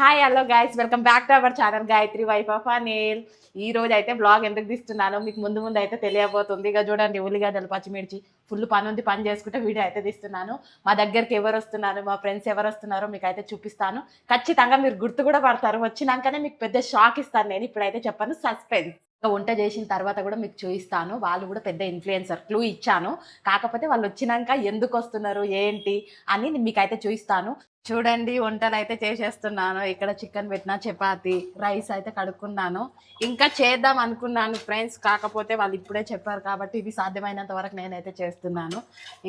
Hi hello guys welcome back to our channel Gayathri wife of Anil ఈ రోజు అయితే blog ఎందుకు తీస్తున్నానో మీకు ముందు ముందు అయితే తెలియబోతుంది. ఇక చూడండి ఉల్లిగడ్డలు పచ్చిమిర్చి ఫుల్ పని ఉంది. పని చేసుకుంటే వీడియో అయితే తీస్తున్నాను. మా దగ్గరికి ఎవరు వస్తున్నారు మా ఫ్రెండ్స్ ఎవరు వస్తున్నారో మీకు అయితే చూపిస్తాను. ఖచ్చితంగా మీరు గుర్తు కూడా పడతారు. వచ్చినాకనే మీకు పెద్ద షాక్ ఇస్తాను నేను. ఇప్పుడైతే చెప్పాను సస్పెన్స్ వంట చేసిన తర్వాత కూడా మీకు చూపిస్తాను. వాళ్ళు కూడా పెద్ద ఇన్ఫ్లుయెన్సర్ క్లూ ఇచ్చాను. కాకపోతే వాళ్ళు వచ్చినాక ఎందుకు వస్తున్నారు ఏంటి అని మీకైతే చూపిస్తాను. చూడండి వంటలు అయితే చేసేస్తున్నాను. ఇక్కడ చికెన్ పెట్టిన చపాతి రైస్ అయితే కడుక్కున్నాను. ఇంకా చేద్దాం అనుకున్నాను ఫ్రెండ్స్ కాకపోతే వాళ్ళు ఇప్పుడే చెప్పారు కాబట్టి ఇవి సాధ్యమైనంత వరకు నేనైతే చేస్తున్నాను.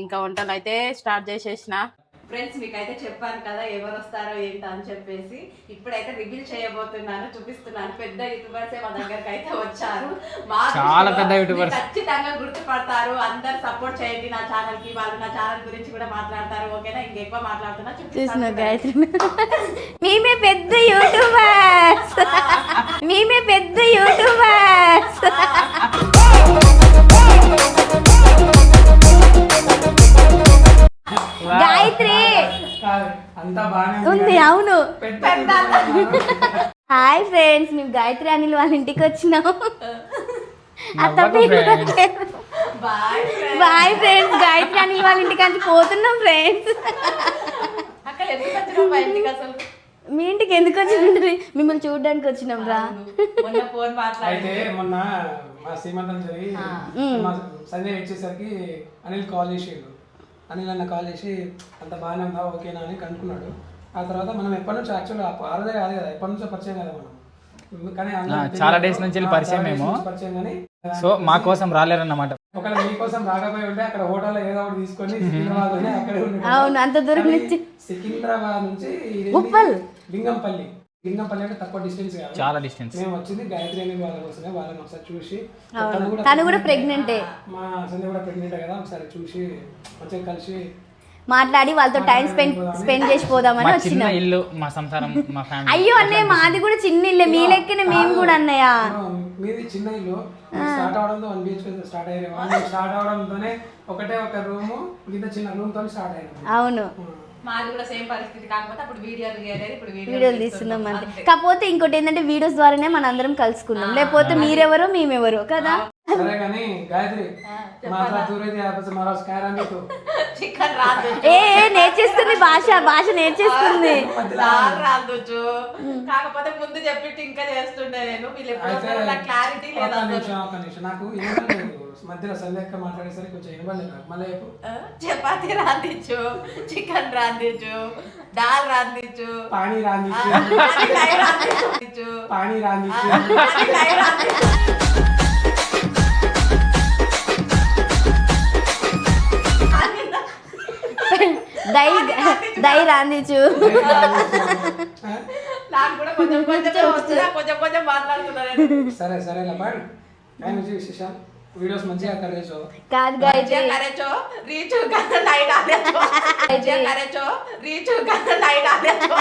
ఇంకా వంటలు అయితే స్టార్ట్ చేసేసిన. ఫ్రెండ్స్ మీకు అయితే చెప్పాను కదా ఎవరు వస్తారో ఏంటో అని చెప్పేసి. ఇప్పుడైతే రివీల్ చేయబోతున్నాను చూపిస్తున్నాను. పెద్ద యూట్యూబర్స్ మా దగ్గరకు అయితే వచ్చారు. మా చాలా పెద్ద యూట్యూబర్స్. ఖచ్చితంగా గుర్తుపడతారు. అందరు సపోర్ట్ చేయండి నా ఛానల్కి వాళ్ళు నా ఛానల్ గురించి కూడా మాట్లాడతారు. ఓకేనా? ఇంకెక్కువ మాట్లాడుతున్నా చూసిన చూపిస్తాను గాయత్రి. మేమే పెద్ద యూట్యూబర్స్ మేమే పెద్ద యూట్యూబర్స్ గాయత్రి ఉంది అవును. పెద్ద హాయ్ ఫ్రెండ్స్ మేము గాయత్రి అనిల్ వాళ్ళ ఇంటికి వచ్చినాం. బాయ్ ఫ్రెండ్స్ గాయత్రి అనిల్ వాళ్ళ ఇంటికి అంచి పోతున్నాం ఫ్రెండ్స్. మా ఇంటికి ఎందుకు వచ్చిండ్రి మిమ్మల్ని చూడడానికి వచ్చినాం రా. అయితే మొన్న మా సీమంతం జరిగి సంజయ్ వచ్చేసరికి అనిల్ కాల్ చేసిండు. అనిల్ అన్న కాల్ చేసి అంత బాగానే ఉందా ఓకేనా? అని కనుక్కున్నాడు. ఆ తర్వాత మనం ఎప్పటి నుంచి యాక్చువల్గా ఆ రోజే కాదు కదా ఎప్పటి నుంచో పరిచయం కదా మనం. చాలా days నుంచి పరిచయం కానీ సో మా కోసం రాలేరన్నమాట. ఒకవేళ మీకోసం రాకపోయి ఉంటే అక్కడ హోటల్లో ఏదో ఒకటి తీసుకొని సికింద్రాబాద్ అక్కడే అవును, అంత దూరం నుంచి. సికింద్రాబాద్ నుంచి. లింగంపల్లి. లింగంపల్లి అంటే తక్కువ డిస్టెన్స్ కాదు చాలా డిస్టెన్స్ మేము వచ్చింది గాయత్రి అనే వాళ్ళ కోసమే వాళ్ళని ఒకసారి చూసి అవును. తను కూడా ప్రెగ్నెంటే. మా సంధ్య కూడా ప్రెగ్నెంట్ కదా ఒకసారి చూసి మంచిగా కలిసి మాట్లాడి వాళ్ళతో టైం స్పెండ్ స్పెండ్ చేసి పోదామని మా చిన్న వచ్చినాం ఇల్లు మా సంసారం మా ఫ్యామిలీ. అయ్యో అన్నయ్య మాది కూడా చిన్న ఇల్లే. మీ లెక్కనే మేము కూడా అన్నయ్య. మీది చిన్న ఇల్లు. స్టార్ట్ అవడంతో వన్ బిహెచ్కే స్టార్ట్ అయ్యారు. స్టార్ట్ అవడంతోనే ఒకటే ఒక రూమ్ ఇంత చిన్న రూమ్తో స్టార్ట్ అయ్యాము అవును. మాది కూడా సేమ్ పరిస్థితి కాకపోతే అప్పుడు వీడియోలు తీయలేదు ఇప్పుడు వీడియోలు తీస్తున్నాం అంతే. కాకపోతే ఇంకోటి ఏంటంటే వీడియోస్ ద్వారానే మన అందరం కలుసుకున్నాం లేకపోతే మీరెవరో మేమెవరో కదా? సరే కానీ గాయత్రి మాత్రం దూరైతే ఆపస్ మరో స్కార్ అని చికెన్ రాదు. ఏ ఏ, నేర్చేస్తుంది భాష భాష నేర్చేస్తుంది. దాల్ రాదు చూ. కాకపోతే ముందు చెప్పిట్టు ఇంకా చేస్తుండే నేను. వీళ్ళు ఎప్పుడు అయితే వస్తారో నాకు క్లారిటీ ఒక్క లేదు అసలు. నిమిషం ఒక్క నిమిషం. నాకు మధ్యలో సంధ్యక్క మాట్లాడేసరికి కొంచెం వినపడలేదు నాకు. మళ్ళీ చెప్పు. ఆ, చపాతీ రాందించు చికెన్ రాందించు దాల్ రాందించు పానీ రాందించు పానీ రాంది లై రాందించు దై దై రాందిచు నాకు కూడా కొంచెం కొంచెం వస్తుందా. కొంచెం కొంచెం మాట్లాడుతున్నాను సరే సరే వీడియోస్ మంచిగా కరేజో కాదు గాయత్రి. కరెచో రీచు లైట్ ఆడేచో కరెచో రీచు లైట్ ఆడేచో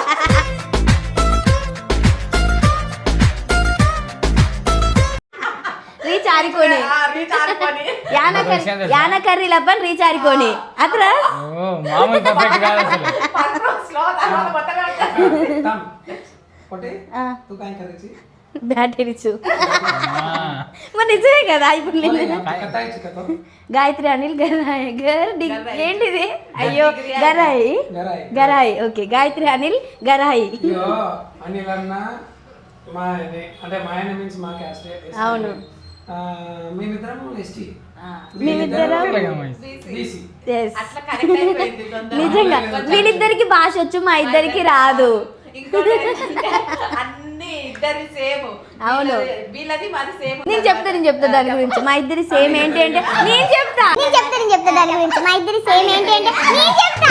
ఒకటి తూ కాయ కరేచి బ్యాటరీచు ఆ, మరి నిజమే కదా ఇప్పుడు నేను. గాయత్రి అనిల్ గరాయ్ గర్ డి- ఏంటిది? అయ్యో గరాయ్. గరాయ్. గరాయ్. ఓకే గాయత్రి అనిల్ గరాయ్. అనిల్ అన్న మా అంటే మా ఆయన మీన్స్ మా క్యాస్ట్ అవును. మేమిద్దరం ఎస్టీ మేమిద్దరం బీసీ Yes. అట్లా కరెక్ట్ అయిపోయింది తొందరగా. నిజంగా. వీళ్ళిద్దరికి భాష వచ్చు మా ఇద్దరికి రాదు. ఇంకోటి ఏంటంటే అన్ని ఇద్దరి సేమ్. అవును. వీళ్ళది మాది సేమ్ నేను చెప్తా నేను చెప్తా దాని గురించి. మా ఇద్దరి సేమ్ ఏంటి అంటే నేను చెప్తా. నేను చెప్తా నేను చెప్తా దాని గురించి. మా ఇద్దరి సేమ్ ఏంటి అంటే నేను చెప్తా.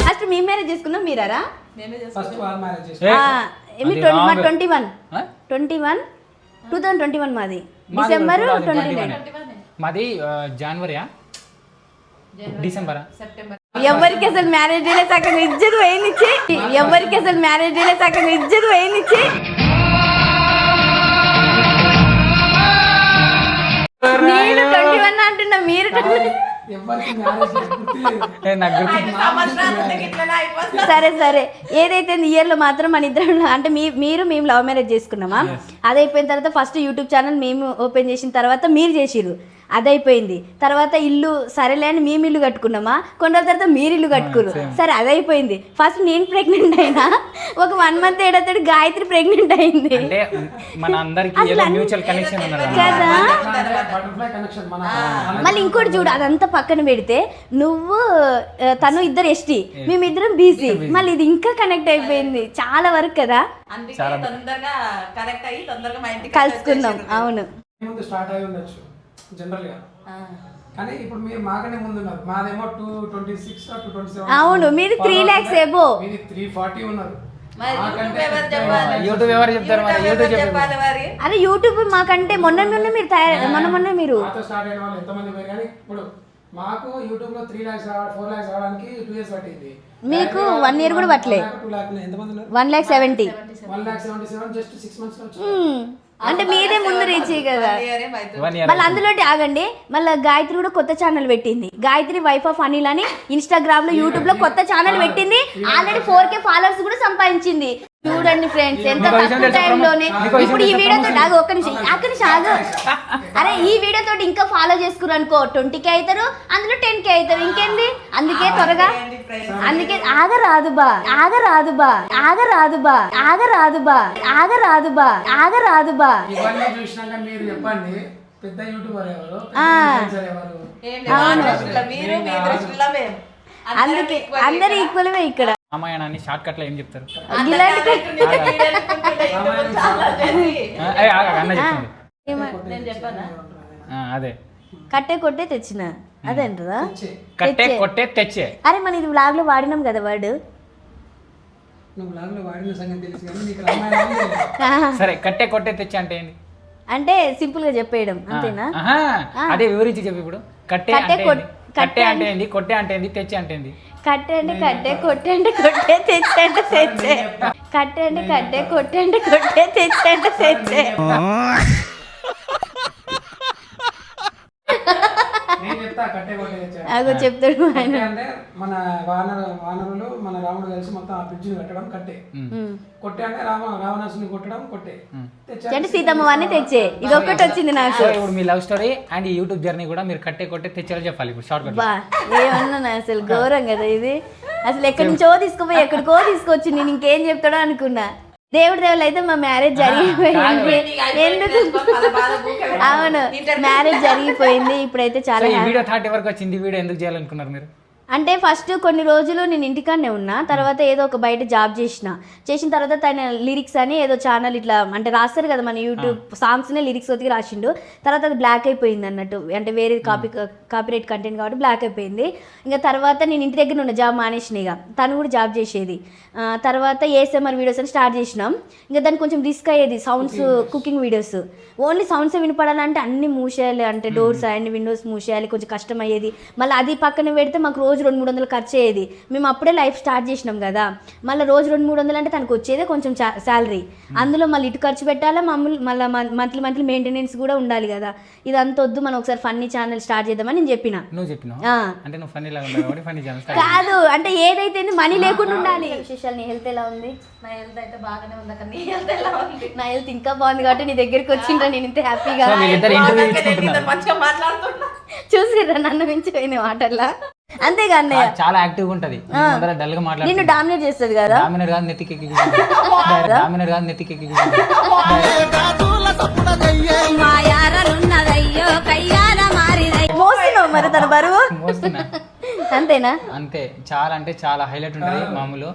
ఫస్ట్ మీ మ్యారేజ్ చేసుకున్నాం మీరారా? Twenty one? ఆ? Twenty one? Two thousand twenty one మాది. డిసెంబర్ 2021. Twenty nine. మాది జనవరియా? డిసెంబరా? సెప్టెంబర్. ఎవరికి అసలు మ్యారేజ్ డేలే సగం ఇజ్జత్ పోయినిచ్చి? ఎవరికి అసలు మ్యారేజ్ డేలే సగం ఇజ్జత్ పోయినిచ్చి? నేను ట్వంటీ వన్ అంటున్నా మీరు 21. ఎవరికి మ్యారేజ్ గుర్తులేదు ఏ, నాకు గుర్తు ఐదు సంవత్సరాలు ఉంటే ఇట్లనే అయిపోతుంది. సరే సరే ఏదైతే ఇయర్లో మాత్రం మన ఇద్దరం అంటే మీ మీరు మేము లవ్ మ్యారేజ్ చేసుకున్నామా అది అయిపోయిన తర్వాత ఫస్ట్ యూట్యూబ్ ఛానల్ మేము ఓపెన్ చేసిన తర్వాత మీరు చేసిర్రు అది అయిపోయింది తర్వాత ఇల్లు సరేలే అని మేము ఇల్లు కట్టుకున్నామా? కొన్ని రోజుల తర్వాత మీరు ఇల్లు కట్టుకురు సరే అది అయిపోయింది ఫస్ట్ నేను ప్రెగ్నెంట్ అయినా ఒక వన్ మంత్ ఏడతాడు గాయత్రి ప్రెగ్నెంట్ అయింది. కదా? బటర్ఫ్లై కనెక్షన్ మన మళ్ళీ ఇంకోటి చూడు అదంతా పక్కన పెడితే నువ్వు తను ఇద్దరు ఎస్టీ మేమిద్దరం బీసీ మళ్ళీ ఇది ఇంకా కనెక్ట్ అయిపోయింది. చాలా వరకు కదా? అందుకే తొందరగా కరెక్ట్ అయ్యి తొందరగా మా ఇంటికి కలుసుకున్నాం అవును. స్టార్ట్ అయి ఉండొచ్చు. జనరల్గా కానీ ఇప్పుడు మీరు మాకనే ముందు ఉన్నారు మాదేమో two twenty six two twenty seven. అవును, మీది 3 lakhs above. మీది త్రీ ఫార్టీ ఉన్నారు. మాకంటే యూట్యూబ్ ఎవరు పెద్ద- చెప్పాలి? యూట్యూబ్ ఎవరు చెప్తారు మరి? యూట్యూబ్ యూట్యూబ్ ఎవరు చెప్పారు చెప్పాలి మరి? అరే యూట్యూబ్ మాకంటే మొన్న మొన్న మీరు తయారు మొన్న మొన్న మీరు. స్టార్ట్ అయిన వాళ్ళు ఎంతమంది పోయారు? కానీ ఇప్పుడు మాకు యూట్యూబ్లో త్రీ లాక్స్ ఫోర్ లాక్స్ రావడానికి టూ ఇయర్స్ పట్టింది. మీకు one year కూడా పట్టలే. టూ లాక్ ఎంతమంది ఉన్నారు? One lakh seventy one lakh seventy seven just six months అంటే మీదే ముందు రీచ్ కదా ఇయరే మైత్రి. వన్ ఇయర్ మళ్ళీ అందులో ఆగండి. మళ్ళీ గాయత్రి కూడా కొత్త ఛానల్ పెట్టింది. గాయత్రి వైఫ్ ఆఫ్ అనిల్ అని ఇన్స్టాగ్రామ్లో యూట్యూబ్లో కొత్త ఛానల్ పెట్టింది. ఆల్రెడీ ఫోర్ కే ఫాలోవర్స్ కూడా సంపాదించింది. చూడండి ఫ్రెండ్స్ ఎంత తక్కువ? టైంలోనే ఇప్పుడు ఈ? వీడియోతో ఆగు ఒక్క నిమిషం అక్కడి నుంచి ఆగు. అరే ఈ వీడియో తోటి ఇంకా ఫాలో చేసుకున్నారు అనుకో ట్వంటీ కే అవుతారు అందులో టెన్ కే అవుతారు ఇంకేంది? అందుకే త్వరగా? అందుకే ఆగరాదు బా ఆగరాదు బా ఆగరాదు బా ఆగరాదు బా ఆగరాదు బా ఆగరాదు బా ఇవన్నీ చూసినాక మీరు చెప్పండి. పెద్ద యూట్యూబర్ ఎవరు? పెద్ద ఆ. influencer ఎవరు? ఏంటి మా దృష్టిలో మీరు మీ దృష్టిలో మేము. అందుకే అందరు ఈక్వల్ ఇక్కడ. రామాయణాన్ని షార్ట్ కట్లో ఏం చెప్తారు? అన్న అదే. కట్టే కొట్టే తెచ్చిన. అదేంటదా? వచ్చే. కట్టే కొట్టే తెచ్చే. అరే మన ఇది వ్లాగ్లో వాడినాం కదా వర్డ్ నువ్వు బ్లాగ్లో వాడిన సంగతి తెలుసు కానీ నీకు రామాయణం తెలియదు. సరే కట్టే కొట్టే తెచ్చే అంటే ఏంటి అంటే సింపుల్గా చెప్పేయడం అంతేనా? అదే వివరించి చెప్పు ఇప్పుడు. కట్టే కట్టే అంటే ఏంది? కట్టే కట్టే అంటే ఏంది? కొట్టే అంటే ఏంది? తెచ్చే అంటే ఏంది? కట్టే అంటే కట్టే కొట్టే అంటే కొట్టే తెచ్చే అంటే తెచ్చే. కట్టే అంటే కట్టే కొట్టే అంటే కొట్టే తెచ్చే అంటే తెచ్చే. నేను చెప్తా కట్టే కొట్టే తెచ్చా. అగో చెప్తాడు ఆయన. అంటే మన వానర వానరులు మన రాముడు కలిసి మొత్తం ఆ బ్రిడ్జిని కట్టడం కట్టే. కొట్టే అంటే రామ రావణాసుని కొట్టడం కొట్టే. అంటే సీతమ్మ వాడిని తెచ్చే. ఇది ఒక్కటి వచ్చింది నాకు. ఇప్పుడు మీ లవ్ స్టోరీ అండ్ ఈ యూట్యూబ్ జర్నీ కూడా మీరు కట్టే కొట్టే తెచ్చేలా చెప్పాలి ఇప్పుడు షార్ట్ కట్ బా ఏమన్నా అసలు? ఘోరం కదా ఇది. అసలు ఎక్కడి నుంచో తీసుకుపోయి ఎక్కడికో తీసుకొచ్చి నేను ఇంకేం చెప్తాడో అనుకున్నా. దేవుడి దేవుళ్ళు అయితే మా మ్యారేజ్ జరిగిపోయింది. ఎందుకు? అవును. మ్యారేజ్ జరిగిపోయింది. ఇప్పుడైతే చాలా. వీడియో థర్టీ వరకు వచ్చింది. వీడియో ఎందుకు చేయాలనుకున్నారు మీరు? అంటే ఫస్ట్ కొన్ని రోజులు నేను ఇంటికాడనే ఉన్నా తర్వాత ఏదో ఒక బయట జాబ్ చేసిన. చేసిన తర్వాత తన లిరిక్స్ అని ఏదో ఛానల్ ఇట్లా అంటే రాస్తారు కదా మన యూట్యూబ్ సాంగ్స్నే లిరిక్స్ ఒతికి రాసిండు. తర్వాత అది బ్లాక్ అయిపోయింది అన్నట్టు. అంటే వేరే కాపీ కాపీరైట్ కంటెంట్ కాబట్టి బ్లాక్ అయిపోయింది. ఇంకా తర్వాత నేను ఇంటి దగ్గర ఉన్న జాబ్ మానేసిన ఇక తను కూడా జాబ్ చేసేది. తర్వాత ఏఎస్ఎంఆర్ వీడియోస్ అని స్టార్ట్ చేసినాం. ఇంకా దానికి కొంచెం రిస్క్ అయ్యేది sounds cooking videos only sounds వినపడాలంటే అన్ని మూసేయాలి. అంటే డోర్స్ అన్ని విండోస్ మూసేయాలి. కొంచెం కష్టం అయ్యేది మళ్ళీ అది పక్కన పెడితే మాకు రోజు రెండు మూడు వందలు ఖర్చు అయ్యేది. మేము అప్పుడే లైఫ్ స్టార్ట్ చేసినాం కదా. మళ్ళీ రోజు రెండు మూడు వందలు అంటే తనకు వచ్చేదే కొంచెం శాలరీ. అందులో మళ్ళీ ఇటు ఖర్చు పెట్టాలా మమ్మల్ని మళ్ళీ మంత్లీ మంత్లీ మెయింటెనెన్స్ కూడా ఉండాలి కదా. ఇదంతా వద్దు మనం ఒకసారి ఫన్నీ ఛానల్ స్టార్ట్ చేద్దామని నేను చెప్పిన. నువ్వు చెప్పినావు? ఆ. అంటే నువ్వు ఫన్నీ లాగా ఉన్నావు కాబట్టి ఫన్నీ ఛానల్ కాదు అంటే ఏదైతే మనీ లేకుండా ఉండాలి. విశేషాలు నీ హెల్త్ ఎలా ఉంది? నా హెల్త్ అయితే బాగానే ఉంది అక్కడ నీ హెల్త్ ఎలా ఉంది? నా హెల్త్ ఇంకా బాగుంది కాబట్టి నీ దగ్గరికి వచ్చిండ్రా నేను ఇంత హ్యాపీగా మంచిగా మాట్లాడుతున్నా. చూసిర్రా నన్ను మించిపోయిన మాటల్లా? అంతేగా అన్నయ్య? చాలా యాక్టివ్గా ఉంటది డల్గా నిన్ను మాట్లాడుతుంది డామినేట్ చేస్తుంది కదా? డామినేట్ కాదు నెత్తికి డామినేట్ కాదు నెత్తికి మరి తన బరువు? అంతేనా? అంతే. చాలా అంటే చాలా హైలైట్ ఉంటది మామూలు.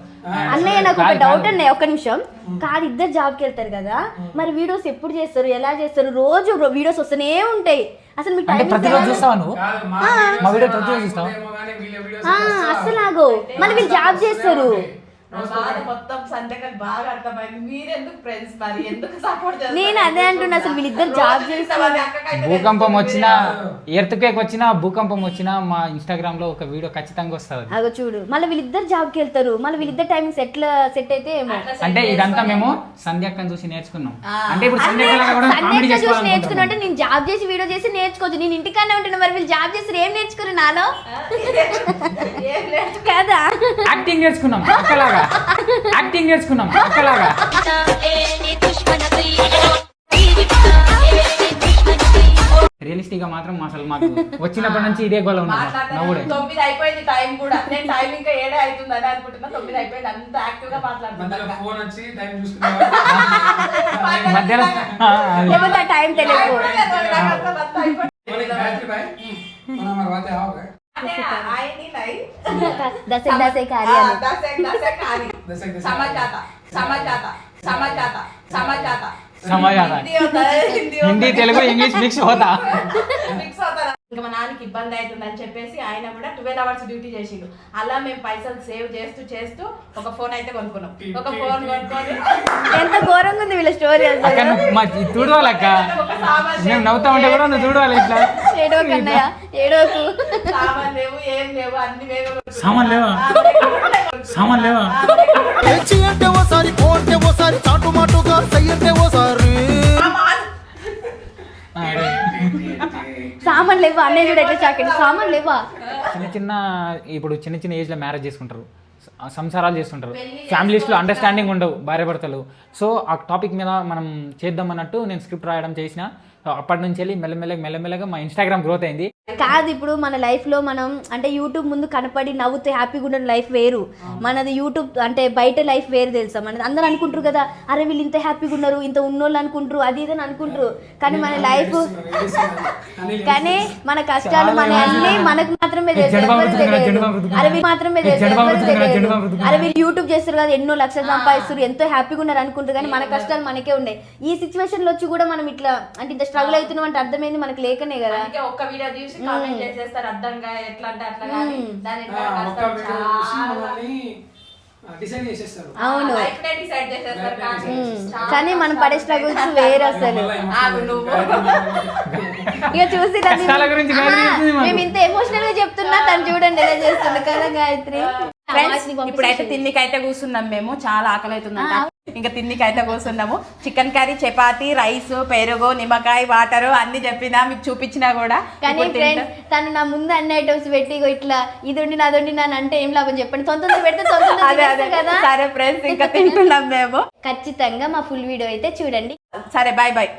అన్నయ్య నాకు ఒక డౌట్ అన్నయ్య ఒక్క నిమిషం. కాదు ఇద్దరు జాబ్కి వెళ్తారు కదా. మరి వీడియోస్ ఎప్పుడు చేస్తారు? ఎలా చేస్తారు? రోజు వీడియోస్ వస్తూనే ఉంటాయి. అసలు మీకు అంటే టైం ప్రతిరోజు చూస్తావా నువ్వు? కాదు, మా వీడియో ప్రతిరోజు చూస్తావా? అస్సలు ఆగో. మళ్ళీ వీళ్ళు జాబ్ చేస్తారు. బాధ మొత్తం సంధ్యకకి బాగా అర్థమైంది. మీరెందుకు ఫ్రెండ్స్ మరి? ఎందుకు సపోర్ట్ నేను అదే అంటున్నా అసలు వీళ్ళిద్దరు జాబ్ చేస్తున్నారు. భూకంపం వచ్చినా ఎర్త్ కేక్ వచ్చినా భూకంపం వచ్చినా మా ఇన్స్టాగ్రామ్లో ఒక వీడియో ఖచ్చితంగా వస్తుంది. అగో చూడు మళ్ళీ వీళ్ళిద్దరు జాబ్కి వెళ్తారు. మళ్ళీ వీళ్ళిద్దరు టైమింగ్స్ ఎట్లా సెట్ అయితే ఏమో. అంటే ఇదంతా మేము సంధ్యక్కని చూసి నేర్చుకున్నాం. అంటే ఇప్పుడు సంధ్యక్క కూడా కామెడీ అన్నిట్లో చూసి చేసుకోవాలనుకుంటున్నాం. నేర్చుకున్నట్టు నేను జాబ్ చేసి వీడియో చేసి నేర్చుకోవచ్చు. నేను ఇంటికానే ఉంటున్నా మరి వీళ్ళు జాబ్ చేసి ఏం నేర్చుకున్నారు నాలో? కదా? యాక్టింగ్ నేర్చుకున్నాం అక్కలాగా. యాక్టింగ్ నేర్చుకున్నాం అక్కలాగా రియలిస్టిక్గా మాత్రం అసలు మాకు వచ్చినప్పటి నుంచి ఇదే గోల ఉన్నది నవ్వుడే. తొమ్మిది అయిపోయింది టైం కూడా. నేను టైం ఇంకా ఏడే అవుతుంది అని అనుకుంటున్నా తొమ్మిది అయిపోయింది అంత యాక్టివ్గా మాట్లాడుతున్నా. ఫోన్ వచ్చి టైం చూసుకున్నా మధ్యలో టైం తెలియదు बैटरी भाई मना मरवाते आओगे దశ దశ కార్యాలు दस एक दस సమాచాత సమాచాత సమాచాత సమాచాత సమాచాత. హిందీ होता है, Hindi Hindi Telugu English mix హోతా mix అవుతారు ఇంకా మా నాన్నకి ఇబ్బంది అవుతుందని చెప్పేసి ఆయన కూడా ట్వెల్వ్ అవర్స్ డ్యూటీ చేసిండు. అలా మేము పైసలు సేవ్ చేస్తూ చేస్తూ ఒక ఫోన్ అయితే కొనుక్కున్నాం. ఒక ఫోన్ కొనుక్కొని ఎంత ఘోరంగా ఉంది వీళ్ళ స్టోరీ మా చూడవాలక్క మేము నవ్వుతా ఉంటే కూడా నువ్వు చూడవాలి ఇట్లా? ఏడో కన్నయ్య ఏడోకు సామాన్ లేవు ఏం లేవు అన్ని వేరే సామాన్ లేవా? సామాన్ లేవా? లేవా? ఎట్లా సామాన్ లేవా? చిన్న చిన్న ఇప్పుడు చిన్న చిన్న ఏజ్లో మ్యారేజ్ చేసుకుంటారు. సంసారాలు చేస్తుంటారు. ఫ్యామిలీస్లో అండర్స్టాండింగ్ ఉండవు భార్య భర్తలు. సో ఆ టాపిక్ మీద మనం చేద్దాం అన్నట్టు నేను స్క్రిప్ట్ రాయడం చేసిన. అప్పటి నుంచి వెళ్ళి మెల్లమెల్లగా మెల్లమెల్లగా మా ఇన్స్టాగ్రామ్ గ్రోత్ అయింది. కాదు ఇప్పుడు మన లైఫ్లో మనం అంటే యూట్యూబ్ ముందు కనపడి నవ్వుతూ హ్యాపీగా ఉన్న లైఫ్ వేరు. మనది యూట్యూబ్ అంటే బయట లైఫ్ వేరు తెలుసా? మనది అందరూ అనుకుంటారు కదా అరే వీళ్ళు ఇంత హ్యాపీగా ఉన్నారు ఇంత ఉన్నోళ్ళు అనుకుంటారు అది ఇది అని అనుకుంటారు. కానీ మన లైఫ్ కానీ మన కష్టాలు మన అన్ని మనకు మాత్రమే తెలుసు. అరే వీళ్ళు మాత్రమే తెలుసు. అరే వీళ్ళు యూట్యూబ్ చేస్తారు కదా ఎన్నో లక్షలు సంపాదిస్తారు ఎంతో హ్యాపీగా ఉన్నారు అనుకుంటారు కానీ మన కష్టాలు మనకే ఉన్నాయి ఈ సిచ్యువేషన్లో వచ్చి కూడా మనం ఇట్లా అంటే ఇంత స్ట్రగుల్ అవుతున్నాం అంటే అర్థమైంది మనకు లేకనే కదా. అందుకే ఒక్క వీడియో చూసి కామెంట్ చేసేస్తారు అర్థంగా ఎట్లా అంటే అట్లా కానీ దాని అవును. కానీ మనం పడే స్ట్రగుల్స్ వేరు అసలు. ఇక చూసి మేము- ఇంత ఎమోషనల్గా చెప్తున్నా తను చూడండి ఎలా చేస్తుంది కదా గాయత్రి. ఫ్రెండ్స్ ఇప్పుడైతే తిన్నికైతే కూర్చున్నాం మేము. చాలా ఆకలి అవుతుందంట ఇంకా తిన్నికైతే కూర్చున్నాము. చికెన్ కర్రీ చపాతి రైస్ పెరుగు నిమ్మకాయ వాటర్ అన్ని చెప్పినా మీకు చూపించినా కూడా కానీ ఫ్రెండ్స్ తను నా ముందు అన్ని ఐటమ్స్ పెట్టి ఇట్లా ఇది వండి నాది వండి నాని అంటే ఏం లాభం చెప్పండి. సొంత పెడితే కదా. సరే ఫ్రెండ్స్ ఇంకా తింటున్నాం మేము. ఖచ్చితంగా మా ఫుల్ వీడియో అయితే చూడండి. సరే బాయ్ బాయ్